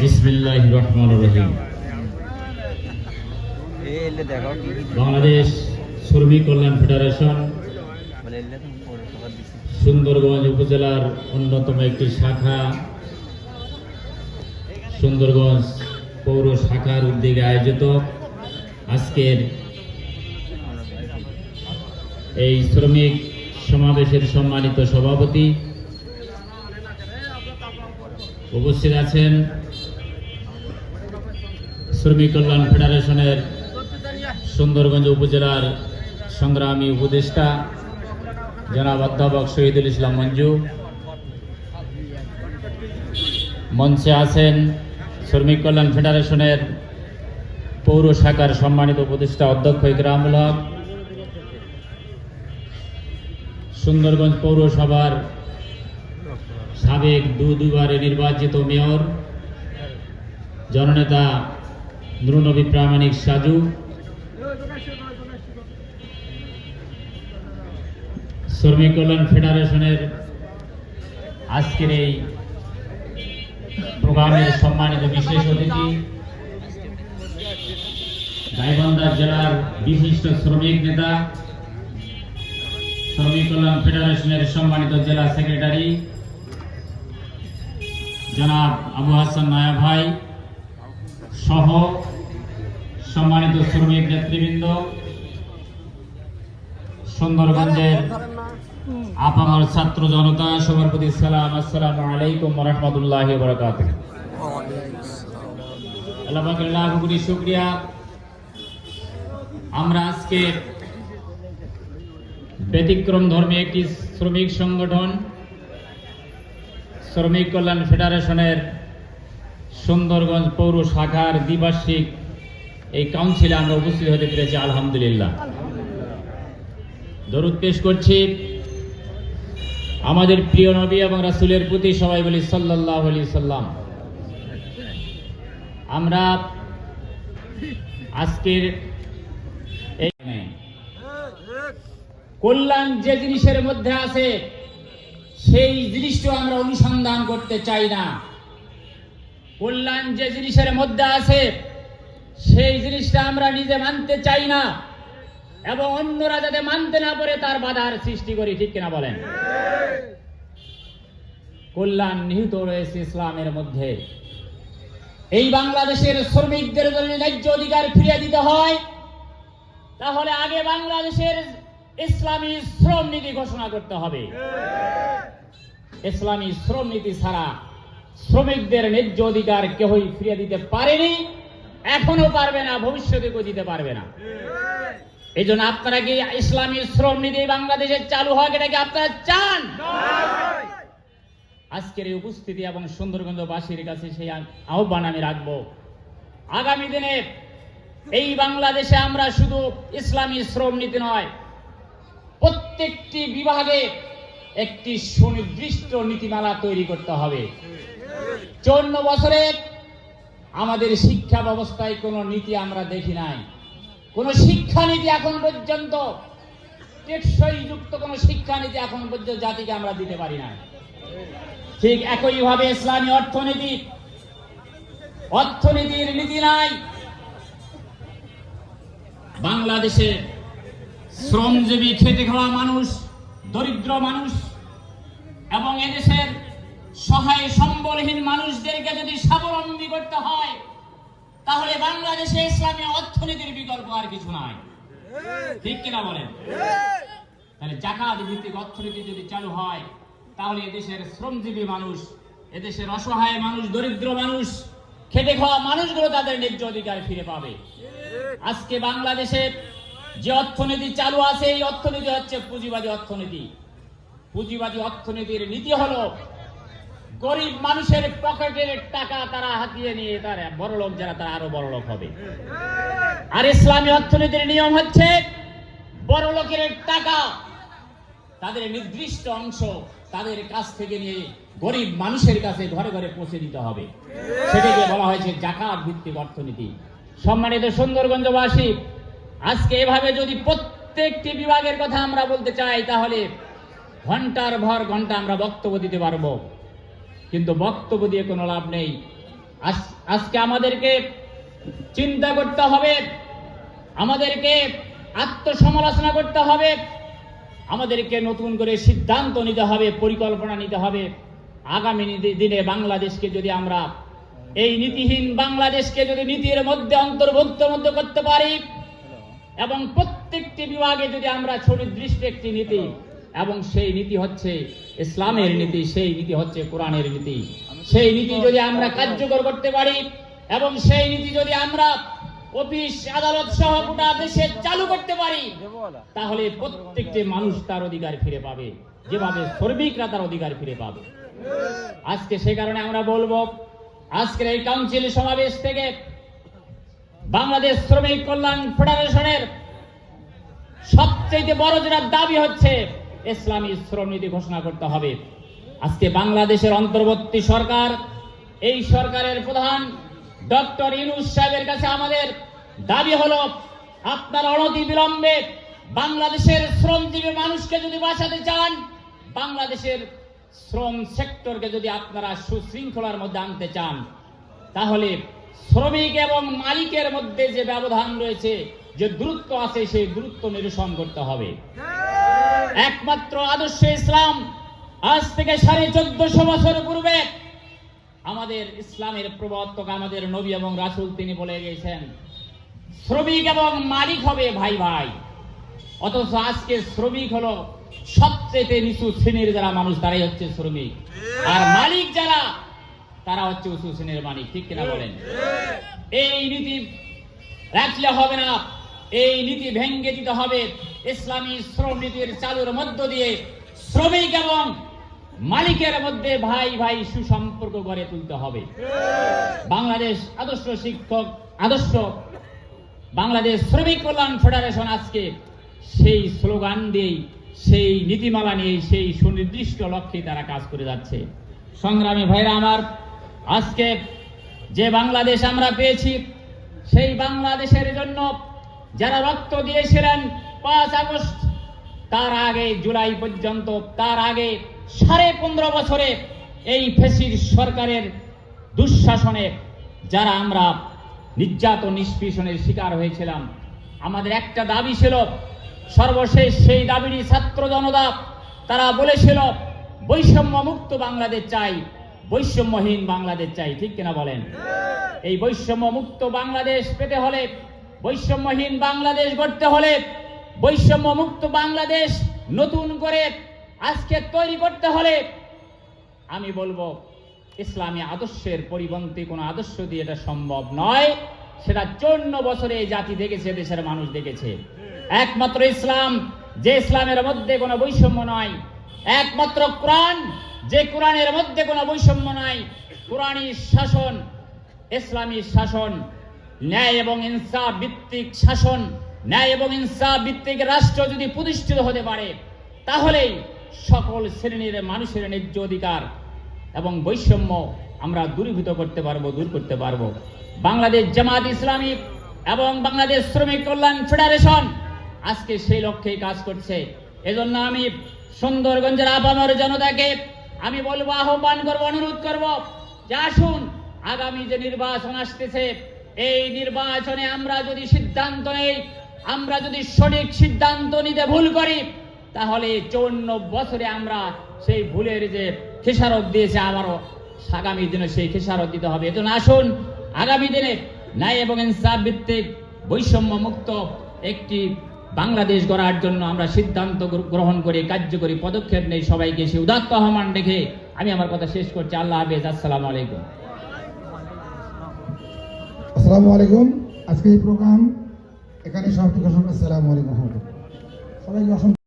বিসমিল্লাহ রহমান রহিম। বাংলাদেশ শ্রমিক কল্যাণ ফেডারেশন সুন্দরগঞ্জ উপজেলার অন্যতম একটি শাখা। সুন্দরগঞ্জ পৌর শাখার উদ্যোগে আয়োজিত আজকের এই শ্রমিক সমাবেশের সম্মানিত সভাপতি উপস্থিত আছেন শ্রমিক কল্যাণ ফেডারেশনের সুন্দরগঞ্জ উপজেলার সংগ্রামী উপদেষ্টা জনাব অধ্যাপক শহীদুল ইসলাম মঞ্জু। মঞ্চে আছেন শ্রমিক কল্যাণ ফেডারেশনের পৌর শাখার সম্মানিত উপদেষ্টা অধ্যক্ষ ইকরামুল হক। সুন্দরগঞ্জ পৌরসভার সাবেক দু দুবারে নির্বাচিত মেয়র, জননেতা নুরনবী প্রামাণিক সাজু। শ্রমিক কল্যাণ ফেডারেশনের আজকের এই প্রোগ্রামের সম্মানিত বিশেষ অতিথি, গাইবান্ধা জেলার বিশিষ্ট শ্রমিক নেতা, শ্রমিক কল্যাণ ফেডারেশনের সম্মানিত জেলা সেক্রেটারি, জনাব আবু হাসান নায়া ভাই সহ সম্মানিত শ্রমিক নেতৃবৃন্দ সুন্দরগঞ্জের আপামর ছাত্র জনতা, সবার প্রতি সালাম, আসসালাম আলাইকুম রহমতুল্লাহ বরকাত শুকরিয়া। আমরা আজকে ব্যতিক্রম ধর্মী একটি শ্রমিক সংগঠন, শ্রমিক কল্যাণ ফেডারেশনের সুন্দরগঞ্জ পৌর শাখার দ্বিবার্ষিক এই কাউন্সিলে আমরা উপস্থিত হতে পেরেছি, আলহামদুলিল্লাহ। দরুদ পেশ করছি। আমাদের প্রিয় নবী এবং রাসুলের প্রতি সবাই বলি সাল্লাহ আলি সাল্লাম। আমরা আজকের কল্যাণ যে জিনিসের মধ্যে আছে, সেই জিনিসটা আমরা অনুসন্ধান করতে চাই না। কল্যাণ যে জিনিসের মধ্যে আছে, সেই জিনিসটা আমরা নিজে মানতে চাই না এবং অন্যরা যাতে মানতে না পারে, তার বাধার সৃষ্টি করি, ঠিক কিনা বলেন? কল্যাণ নিহিত রয়েছে ইসলামের মধ্যে। এই বাংলাদেশের শ্রমিকদের যদি ন্যায্য অধিকার ফিরিয়ে দিতে হয়, তাহলে আগে বাংলাদেশের ইসলামী শ্রম নীতি ঘোষণা করতে হবে। ইসলামী শ্রম নীতি ছাড়া শ্রমিকদের ন্যায্য অধিকার কেউই ফিরিয়ে দিতে পারেনি এখনও পারবে না, ভবিষ্যতেও দিতে পারবে না। এই জন্য আপনারা কি ইসলামী শ্রম নীতি বাংলাদেশে চালু হোক এটা কি আপনারা চান? আজকের এই উপস্থিতি এবং সুন্দরগঞ্জবাসীর কাছে সেই আহ্বান আমি রাখব। আগামী দিনে এই বাংলাদেশে আমরা শুধু ইসলামী শ্রম নীতি নয়, প্রত্যেকটি বিভাগে একটি সুনির্দিষ্ট নীতিমালা তৈরি করতে হবে। চৌন্ন বছরে আমাদের শিক্ষা ব্যবস্থায় কোনো নীতি আমরা দেখি নাই। কোন শিক্ষানীতি এখন পর্যন্ত, টেকসই যুক্ত কোন শিক্ষানীতি এখন পর্যন্ত জাতিকে আমরা দিতে পারি না ঠিক একইভাবে ইসলামী অর্থনীতি, অর্থনীতির নীতি নাই। বাংলাদেশে শ্রমজীবী খেটে খাওয়া মানুষ দরিদ্র মানুষ এবং এদেশের সহায় সম্বলহীন মানুষদেরকে যদি স্বাবলম্বী করতে হয়, তাহলে বাংলাদেশে ইসলামী অর্থনীতির বিকল্প আর কিছু নাই। ঠিক কিনা বলেন? তাহলে জাকাত ভিত্তিক অর্থনীতি যদি চালু হয়, তাহলে এদেশের শ্রমজীবী মানুষ, এদেশের অসহায় মানুষ, দরিদ্র মানুষ, খেটে খাওয়া মানুষগুলো তাদের ন্যায্য অধিকার ফিরে পাবে। আজকে বাংলাদেশে যে অর্থনীতি চালু আছে, এই অর্থনীতি হচ্ছে পুঁজিবাদী অর্থনীতি। পুঁজিবাদী অর্থনীতির নীতি হলো, গরিব মানুষের পকেটের টাকা তারা হাতিয়ে নিয়ে তারা বড় লোক যারা, তারা আরও বড় লোক হবে। আর ইসলামী অর্থনীতির নিয়ম হচ্ছে, বড় লোকের টাকা তাদের নির্দিষ্ট অংশ তাদের কাছ থেকে নিয়ে গরিব মানুষের কাছে ঘরে ঘরে পৌঁছে দিতে হবে। সেটাকে বলা হয়েছে জাকাত ভিত্তিক অর্থনীতি। সম্মানিত সুন্দরগঞ্জবাসী আজকে এভাবে যদি প্রত্যেকটি বিভাগের কথা আমরা বলতে চাই, তাহলে ঘণ্টার ভর ঘণ্টা আমরা বক্তব্য দিতে পারব। কিন্তু বক্তব্য দিয়ে কোনো লাভ নেই। আজ- আজকে আমাদেরকে চিন্তা করতে হবে, আমাদেরকে আত্মসমালোচনা করতে হবে, আমাদেরকে নতুন করে সিদ্ধান্ত নিতে হবে, পরিকল্পনা নিতে হবে। আগামী দিনে বাংলাদেশকে যদি আমরা, এই নীতিহীন বাংলাদেশকে যদি নীতির মধ্যে অন্তর্ভুক্ত মধ্যে করতে পারি এবং প্রত্যেকটি বিভাগে যদি আমরা সুনির্দিষ্ট একটি নীতি এবং সেই নীতি হচ্ছে ইসলামের নীতি সেই নীতি হচ্ছে কোরআনের নীতি। সেই নীতি যদি আমরা কার্যকর করতে পারি এবং সেই নীতি যদি আমরা অফিস আদালত সহ গোটা দেশে চালু করতে পারি তাহলে প্রত্যেকটি মানুষ তার অধিকার ফিরে পাবে যেভাবে শ্রমিকরা তার অধিকার ফিরে পাবে। আজকে সে কারণে আমরা বলব আজকের এই কাউন্সিল সমাবেশ থেকে বাংলাদেশ শ্রমিক কল্যাণ ফেডারেশনের সবচেয়ে বড় যেটা দাবি হচ্ছে, ইসলামী শ্রম নীতি ঘোষণা করতে হবে। আজকে বাংলাদেশের অন্তর্বর্তী সরকার, এই সরকারের প্রধান ডক্টর ইনুস সাহেবের কাছে আমাদের দাবি হলো, আপনার অনতি বিলম্বে বাংলাদেশের শ্রমজীবী মানুষকে যদি বাঁচাতে চান, বাংলাদেশের শ্রম সেক্টরকে যদি আপনারা সুশৃঙ্খলার মধ্যে আনতে চান, তাহলে শ্রমিক এবং মালিকের মধ্যে যে ব্যবধান রয়েছে, যে দূরত্ব আছে, সেই দূরত্ব নিরসন করতে হবে। একমাত্র আদর্শ ইসলাম আজ থেকে সাড়ে চোদ্দশো বছর পূর্বে আমাদের ইসলামের প্রবর্তক আমাদের নবী এবং রাসূল তিনি বলে গেছেন শ্রমিক এবং মালিক হবে ভাই ভাই। অথচ আজকে শ্রমিক হলো সবচেয়ে নিচু শ্রেণির যারা মানুষ, তারাই হচ্ছে শ্রমিক। আর মালিক যারা তারা হচ্ছে উঁচু শ্রেণির মালিক ঠিক কিনা বলেন? এই নীতি রাখলে হবে না এই নীতি ভেঙ্গে দিতে হবে। ইসলামী শ্রম নীতির চালুর মধ্য দিয়ে শ্রমিক এবং মালিকের মধ্যে ভাই ভাই সুসম্পর্ক গড়ে তুলতে হবে। বাংলাদেশ আদর্শ শিক্ষক আদর্শ বাংলাদেশ শ্রমিক কল্যাণ ফেডারেশন আজকে সেই স্লোগান দিয়েই সেই নীতিমালা নিয়ে সেই সুনির্দিষ্ট লক্ষ্যে তারা কাজ করে যাচ্ছে। সংগ্রামী ভাইরা আমার আজকে যে বাংলাদেশ আমরা পেয়েছি, সেই বাংলাদেশের জন্য যারা রক্ত দিয়েছিলেন পাঁচ আগস্ট, তার আগে জুলাই পর্যন্ত, তার আগে সাড়ে পনেরো বছরে এই ফেসির সরকারের দুঃশাসনে যারা আমরা নির্যাতন নিষ্পীষণের শিকার হয়েছিলাম, আমাদের একটা দাবি ছিল, সর্বশেষ সেই দাবিটি ছাত্র জনতা, তারা বলেছিল বৈষম্য মুক্ত বাংলাদেশ চাই। বৈষম্যহীন বাংলাদেশ চাই ঠিক কিনা বলেন? এই বৈষম্য মুক্ত বাংলাদেশ পেতে হলে বৈষম্যহীন বাংলাদেশ গড়তে হলে বৈষম্য মুক্ত বাংলাদেশ নতুন করে আজকে তৈরি করতে হলে আমি বলব ইসলামী আদর্শের পরিপন্থী কোনো আদর্শ দিয়ে এটা সম্ভব নয়। সেটা চৌন্ন বছরে এই জাতি দেখেছে দেশের মানুষ দেখেছে। একমাত্র ইসলাম যে ইসলামের মধ্যে কোনো বৈষম্য নয় একমাত্র কোরআন যে কোরআনের মধ্যে কোনো বৈষম্য নাই কোরআনী শাসন, ইসলামী শাসন, ন্যায় এবং ইনসাফ ভিত্তিক শাসন, ন্যায় এবং ইনসাফ ভিত্তিক রাষ্ট্র যদি প্রতিষ্ঠিত হতে পারে, তাহলেই সকল শ্রেণির মানুষের ন্যায্য অধিকার এবং বৈষম্য আমরা দূরীভূত করতে পারব, দূর করতে পারব। বাংলাদেশ জামাত ইসলামী এবং বাংলাদেশ শ্রমিক কল্যাণ ফেডারেশন আজকে সেই লক্ষ্যেই কাজ করছে। এজন্য আমি সুন্দরগঞ্জের আপামর জনতাকে আমি বলব, আহ্বান করব, অনুরোধ করব, যে আসুন আগামী যে নির্বাচন আসতেছে, এই নির্বাচনে আমরা যদি সিদ্ধান্ত নেই, আমরা যদি সঠিক সিদ্ধান্ত নিতে ভুল করি, তাহলে চৌন্ন বছরে আমরা সেই ভুলের যে খেসারত দিয়েছে, আবারও আগামী দিনে সেই খেসারত দিতে হবে। এজন্য আসুন, আগামী দিনে ন্যায় এবং ইনসাফ ভিত্তিক বৈষম্য মুক্ত একটি বাংলাদেশ গড়ার জন্য আমরা সিদ্ধান্ত গ্রহণ করে কার্যকরী পদক্ষেপ নেই সবাইকে সে উদাত্ত আহ্বান রেখে আমি আমার কথা শেষ করছি। আল্লাহ হাফেজ। আসসালামু আলাইকুম। আসসালামু আলাইকুম। আজকে এই প্রোগ্রাম এখানে সমাপ্ত করছি। আসসালামু আলাইকুম। সবাইকে